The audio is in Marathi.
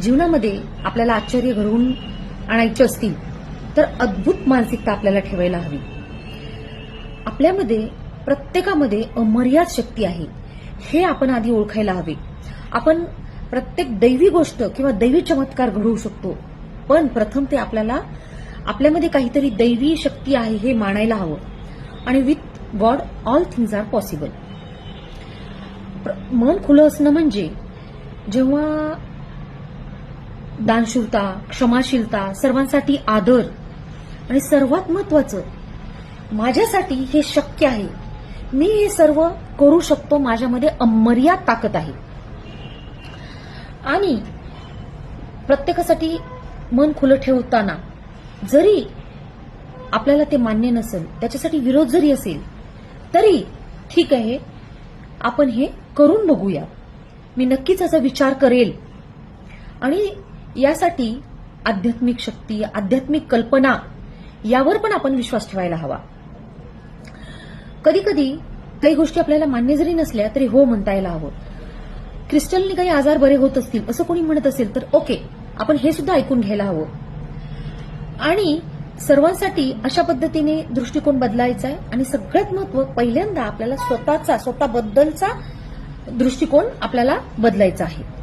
जीवनामध्ये आपल्याला आश्चर्य घडवून आणायचे असतील तर अद्भुत मानसिकता आपल्याला ठेवायला हवी. आपल्यामध्ये प्रत्येकामध्ये अमर्याद शक्ती आहे हे आपण आधी ओळखायला हवे. आपण प्रत्येक दैवी गोष्ट किंवा दैवी चमत्कार घडवू शकतो पण प्रथम ते आपल्याला आपल्यामध्ये काहीतरी दैवी शक्ती आहे हे मानायला हवं. आणि with God all things are possible मन खुलं असणं म्हणजे जेव्हा दानशूरता क्षमाशीलता सर्वांसाठी आदर आणि सर्वात महत्वाचं माझ्यासाठी हे शक्य आहे. मी हे सर्व करू शकतो माझ्यामध्ये अमर्याद ताकद आहे. आणि प्रत्येकासाठी मन खुलं ठेवताना जरी आपल्याला ते मान्य नसेल त्याच्यासाठी विरोध जरी असेल तरी ठीक आहे आपण हे करून बघूया. मी नक्कीच याचा विचार करेल. आणि यासाठी आध्यात्मिक शक्ती आध्यात्मिक कल्पना यावर पण आपण विश्वास ठेवायला हवा. कधी कधी काही गोष्टी आपल्याला मान्य जरी नसल्या तरी हो म्हणता यायला हवं. क्रिस्टलने काही आजार बरे होत असतील असं कोणी म्हणत असेल तर ओके आपण हे सुद्धा ऐकून घ्यायला हवं. आणि सर्वांसाठी अशा पद्धतीने दृष्टिकोन बदलायचा आहे आणि सगळ्यात महत्त्व पहिल्यांदा आपल्याला स्वतःचा स्वतःबद्दलचा दृष्टिकोन आपल्याला बदलायचा आहे.